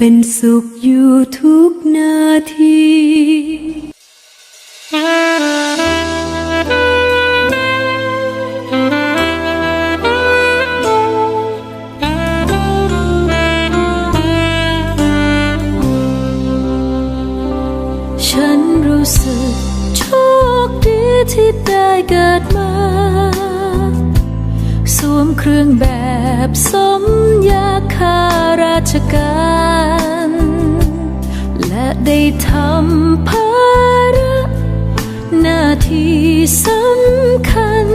เป็นสุขอยู่ทุกนาทีฉันรู้สึกโชคดีที่ได้เกิดมา สวมเครื่องแบบสมยาคาราชการ และได้ทำภาระหน้าที่สำคัญ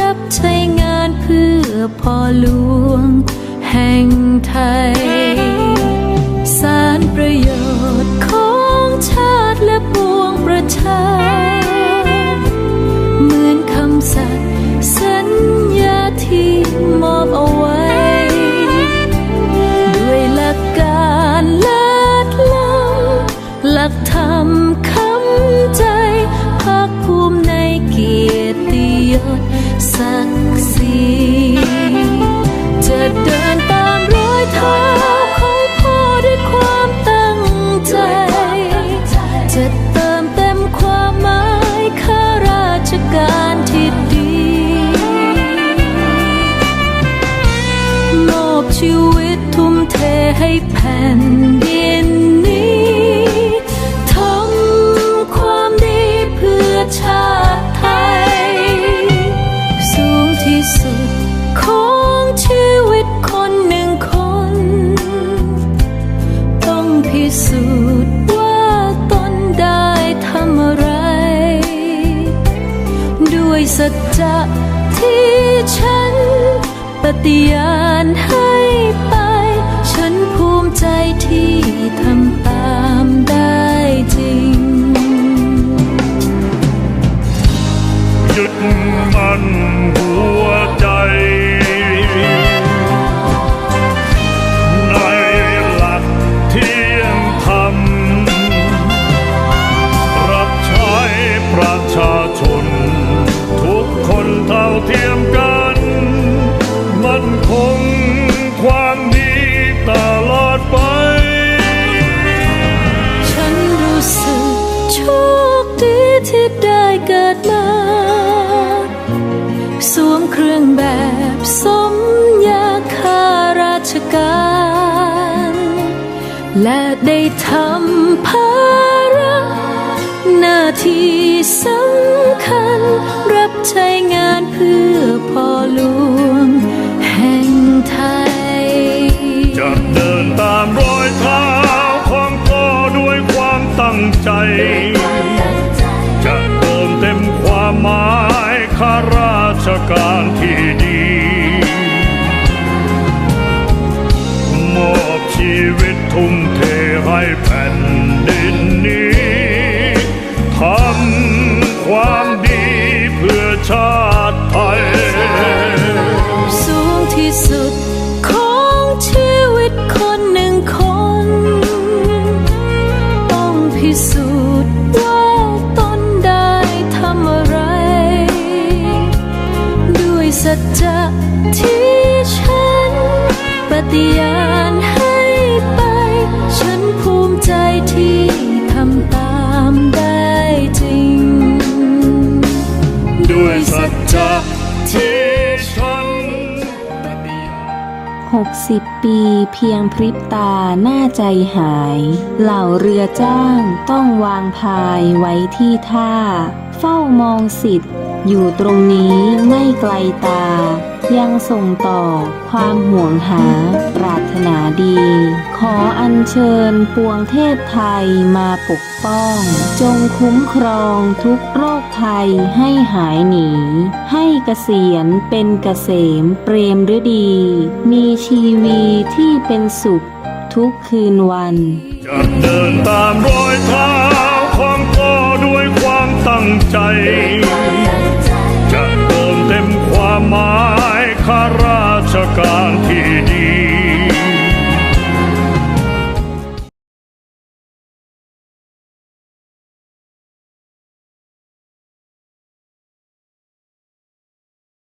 รับใช้งานเพื่อพ่อหลวงแห่งไทย ด้วยสัจจะที่ฉัน ปฏิญาณให้ไป ฉันภูมิใจที่ทำ และได้ทำภาระหน้าที่สำคัญ รับใช้งานเพื่อ จะที่ฉัน ปฏิญาณให้ไป ฉันภูมิใจที่ทำตามได้จริง ด้วยสัจจะที่ฉัน60 ปีเพียงพริบตาหน้าใจหาย เหล่าเรือจ้างต้องวางพายไว้ที่ท่า เฝ้ามองสิทธิ์ อยู่ตรงนี้ไม่ไกลตา ยังส่งต่อความห่วงหาปรารถนาดี ขออัญเชิญปวงเทพไทยมาปกป้อง จงคุ้มครองทุกโรคภัยให้หายหนี ให้เกษียณเป็นเกษมเปรมฤดี มีชีวีที่เป็นสุขทุกคืนวันจะเดินตามร